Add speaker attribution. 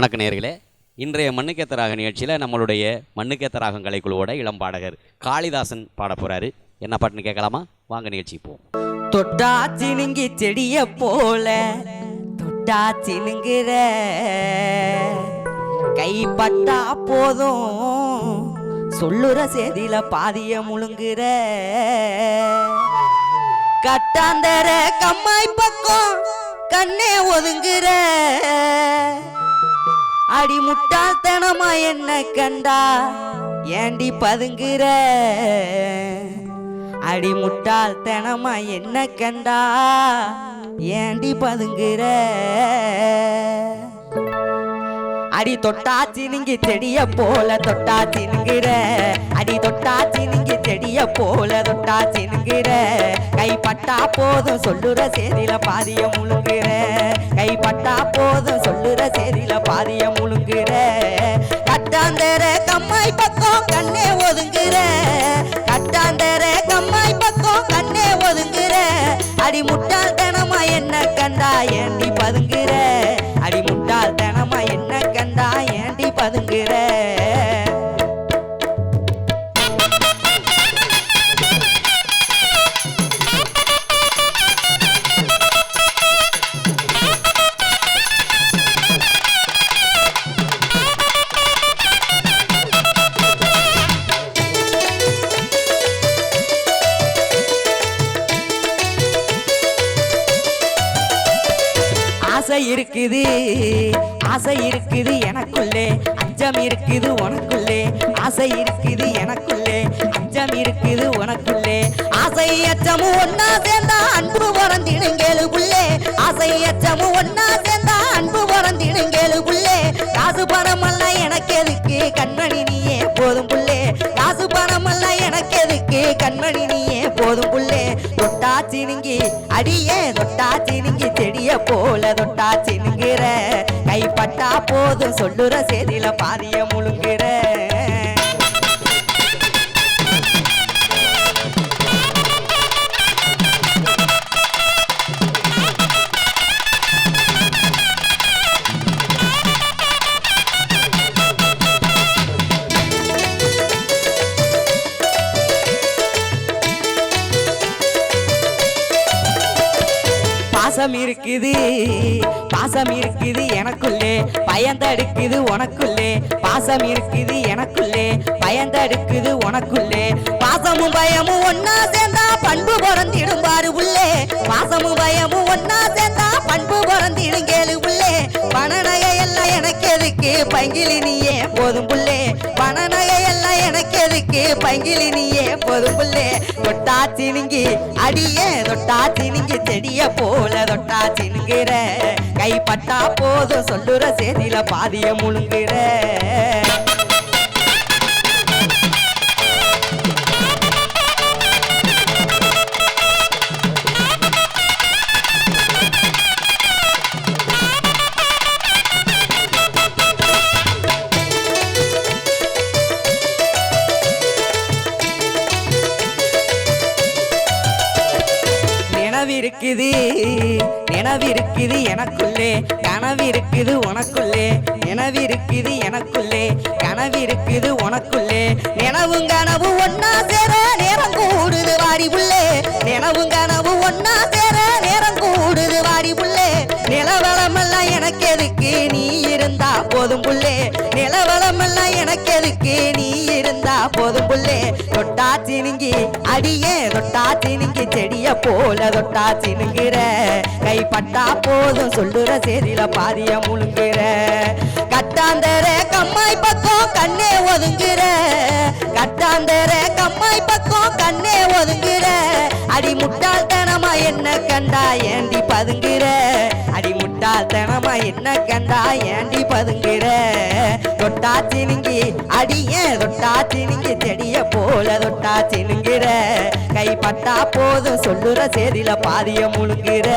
Speaker 1: வணக்க நேர்களே இன்றைய மண்ணுக்கேத்தராக நிகழ்ச்சியில் நம்மளுடைய மண்ணுக்கேத்தராகம் கலைக்குழுவோட இளம் பாடகர் காளிதாசன் பாட போறாரு. என்ன பாட்டுன்னு கேட்கலாமா? வாங்க நிகழ்ச்சிக்கு போவோம்.
Speaker 2: தொட்டா சினுங்கி செடிய போல தொட்டா சினுங்குற கைப்பட்டா போதும் சொல்லுற செய்தியில பாதிய முழுங்குற கட்டாந்தர கம்மாய் பக்கம் கண்ணே ஒதுங்குற அடி முட்டாள்தனமா என்ன கண்டா? ஏண்டி பதுங்குற? அடி முட்டாள்தனமா என்ன கண்டா? ஏண்டி பதுங்குற? அடி தொட்டாச்சி நீங்க செடிய போல தொட்டாச்சி நிங்கிற. அடி தொட்டாச்சி நீங்க செடிய போல தொட்டாச்சி நிங்கிற. கைப்பட்டா போதும் சொல்லுற சேரில பாதிய முழுங்குற. கைப்பட்டா போதும் சொல்லுற அடி முட்டாள்தனமா ஆசை இருக்குது. ஆசை இருக்குது எனக்குள்ளே. அஞ்சம் இருக்குது உனக்குள்ளே. ஆசை இருக்குது எனக்குள்ளே. அஞ்சம் இருக்குது உனக்குள்ளே. ஆசை அச்சமும் ஒன்னா சேர்ந்தா அன்பு பிறந்திடுங்கேளுக்குள்ளே ஆசை அச்சமும் ஒன்னா சேர்ந்தா அன்பு பிறந்திடுங்கேளுக்குள்ளே காசு பணம் அல்ல எனக்கு எதுக்கு? கண்மணி நீயே போதும் புள்ளே. காசு பணம் அல்ல எனக்கு எதுக்கு? கண்மணி நீயே போதும் புள்ளே. தொட்டா சினுங்கி அடியே தொட்டா சினுங்கி போல தொட்டா சினுங்குற. கைப்பட்டா போதும் சொல்லுற செய்தியில பாதிய முழுங்குற. பாசம் இருக்குது. பாசம் இருக்குது எனக்குள்ளே. பயந்தடுக்குது உனக்குள்ளே. பாசம் இருக்குது எனக்குள்ளே. பயந்தடுக்குது உனக்குள்ளே. பாசமும் பயமும் ஒன்னா சேர்ந்தா பண்பு பிறந்திடும் பாரு உள்ளே. பாசமும் பயமும் ஒன்னா சேர்ந்தா பண்பு பிறந்திடும் கேளு உள்ளே. பணநகை எல்லாம் எனக்கு எதுக்கு? பங்கிலி நீயே போதும் புள்ளே பண நகை எதுக்கு பங்கிலி நீயே போதும் புள்ளே. தொட்டா சினுங்கி அடியே தொட்டா சினுங்கி செடிய போல தொட்டா சினுங்கிற. கைப்பட்டா போதும் சொல்லுற செய்தியில பாதிய முழுங்குற. இருக்குது நினைவு இருக்குது எனக்குள்ளே கனவு இருக்குது உனக்குள்ளே நினைவு இருக்குது எனக்குள்ளே கனவு இருக்குது உனக்குள்ளே. நினைவும் கனவு ஒன்னா சேர நேரம் கூடுது வாடி புள்ளே நினைவும் கனவு ஒன்னா சேர நேரம் கூடுது வாடி புள்ளே நிலவளமெல்லாம் எனக்கு எதுக்கு? நீ இருந்தா போதும் புள்ளே நிலவளமெல்லாம் எனக்கு எதுக்கு? நீ இருந்தா போதும் புள்ளே. தொட்டா சினுங்கி அடியே தொட்டா சினுங்கி செடிய போல தொட்டா கை கைப்பட்டா போதும் சொல்லுற சேரில பாதிய முழுங்குற. கட்டாந்தர கம்மாய் பக்கம் கண்ணே ஒதுங்குற. கட்டாந்தர கம்மாய் பக்கம் கண்ணே ஒதுங்குற. அடி முட்டாள்தனமா என்ன கண்டா ஏண்டி பதுங்குற. என்ன கண்டா ஏண்டி பதுங்கிற? தொட்டா சினுங்கி அடியே தொட்டா சினுங்கி செடிய போல தொட்டா சினுங்குற. கைப்பட்டா போதும் சொல்லுற சேரில பாதிய முழுங்குற.